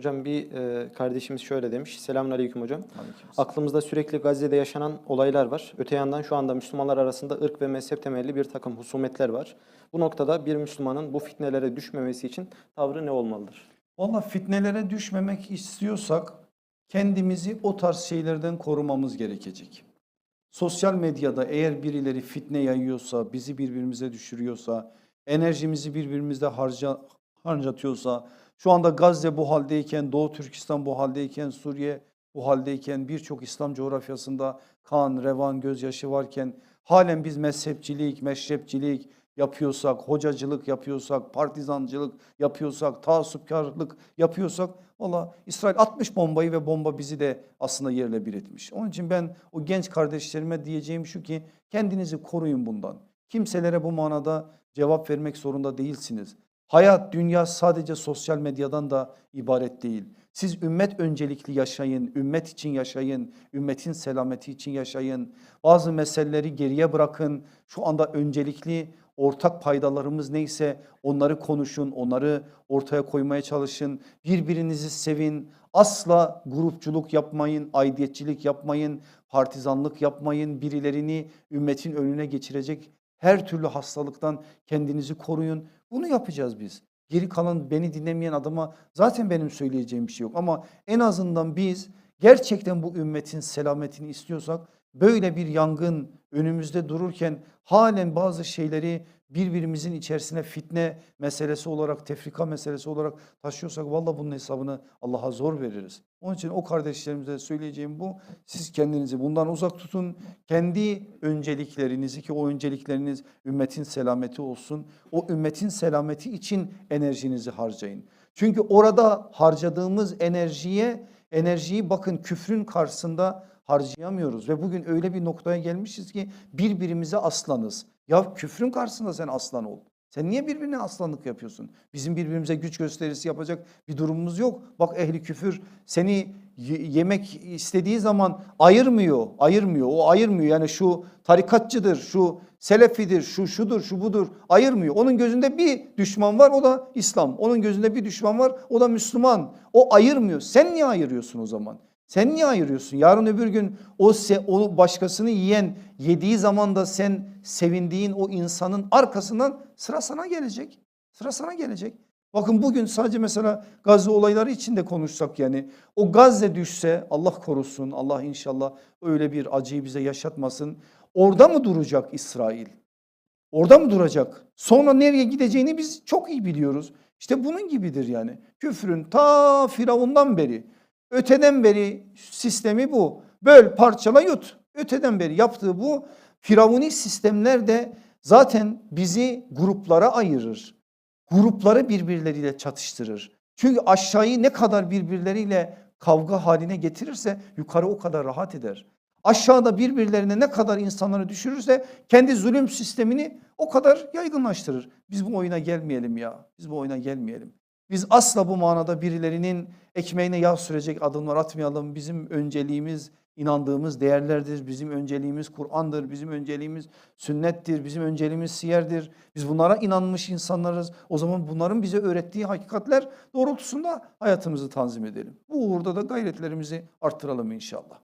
Hocam bir e, kardeşimiz şöyle demiş. Selamünaleyküm hocam. Aleykümselam. Aklımızda sürekli Gazze'de yaşanan olaylar var. Öte yandan şu anda Müslümanlar arasında ırk ve mezhep temelli bir takım husumetler var. Bu noktada bir Müslümanın bu fitnelere düşmemesi için tavrı ne olmalıdır? Valla fitnelere düşmemek istiyorsak kendimizi o tarz şeylerden korumamız gerekecek. Sosyal medyada eğer birileri fitne yayıyorsa, bizi birbirimize düşürüyorsa, enerjimizi birbirimizde harca, harcatıyorsa, şu anda Gazze bu haldeyken, Doğu Türkistan bu haldeyken, Suriye bu haldeyken, birçok İslam coğrafyasında kan, revan, gözyaşı varken halen biz mezhepçilik, meşrepçilik yapıyorsak, hocacılık yapıyorsak, partizancılık yapıyorsak, taassupkarlık yapıyorsak valla İsrail atmış bombayı ve bomba bizi de aslında yerle bir etmiş. Onun için ben o genç kardeşlerime diyeceğim şu ki kendinizi koruyun bundan. Kimselere bu manada cevap vermek zorunda değilsiniz. Hayat, dünya sadece sosyal medyadan da ibaret değil. Siz ümmet öncelikli yaşayın, ümmet için yaşayın, ümmetin selameti için yaşayın. Bazı meseleleri geriye bırakın. Şu anda öncelikli ortak paydalarımız neyse onları konuşun, onları ortaya koymaya çalışın. Birbirinizi sevin. Asla grupçuluk yapmayın, aidiyetçilik yapmayın, partizanlık yapmayın. Birilerini ümmetin önüne geçirecek her türlü hastalıktan kendinizi koruyun. Bunu yapacağız biz. Geri kalan beni dinlemeyen adama zaten benim söyleyeceğim bir şey yok. Ama en azından biz gerçekten bu ümmetin selametini istiyorsak böyle bir yangın önümüzde dururken halen bazı şeyleri birbirimizin içerisine fitne meselesi olarak, tefrika meselesi olarak taşıyorsak valla bunun hesabını Allah'a zor veririz. Onun için o kardeşlerimize söyleyeceğim bu. Siz kendinizi bundan uzak tutun. Kendi önceliklerinizi ki o öncelikleriniz ümmetin selameti olsun. O ümmetin selameti için enerjinizi harcayın. Çünkü orada harcadığımız enerjiye enerjiyi bakın küfrün karşısında harcayamıyoruz ve bugün öyle bir noktaya gelmişiz ki birbirimize aslanız. Ya küfrün karşısında sen aslan ol. Sen niye birbirine aslanlık yapıyorsun? Bizim birbirimize güç gösterisi yapacak bir durumumuz yok. Bak ehli küfür seni yemek istediği zaman ayırmıyor, ayırmıyor. O ayırmıyor. Yani şu tarikatçıdır, şu selefidir, şu şudur, şu budur ayırmıyor. Onun gözünde bir düşman var o da İslam. Onun gözünde bir düşman var o da Müslüman. O ayırmıyor. Sen niye ayırıyorsun o zaman? Sen niye ayırıyorsun? Yarın öbür gün o se, onu başkasını yiyen yediği zaman da sen sevindiğin o insanın arkasından sıra sana gelecek. Sıra sana gelecek. Bakın bugün sadece mesela Gazze olayları için de konuşsak yani o Gazze düşse Allah korusun Allah inşallah öyle bir acıyı bize yaşatmasın. Orada mı duracak İsrail? Orada mı duracak? Sonra nereye gideceğini biz çok iyi biliyoruz. İşte bunun gibidir yani. Küfrün ta Firavundan beri, öteden beri sistemi bu. Böl, parçala, yut. Öteden beri yaptığı bu. Firavuni sistemler de zaten bizi gruplara ayırır. Grupları birbirleriyle çatıştırır. Çünkü aşağıyı ne kadar birbirleriyle kavga haline getirirse yukarı o kadar rahat eder. Aşağıda birbirlerine ne kadar insanları düşürürse kendi zulüm sistemini o kadar yaygınlaştırır. Biz bu oyuna gelmeyelim ya. Biz bu oyuna gelmeyelim. Biz asla bu manada birilerinin ekmeğine yağ sürecek adımlar atmayalım. Bizim önceliğimiz inandığımız değerlerdir. Bizim önceliğimiz Kur'an'dır. Bizim önceliğimiz sünnettir. Bizim önceliğimiz siyerdir. Biz bunlara inanmış insanlarız. O zaman bunların bize öğrettiği hakikatler doğrultusunda hayatımızı tanzim edelim. Bu uğurda da gayretlerimizi arttıralım inşallah.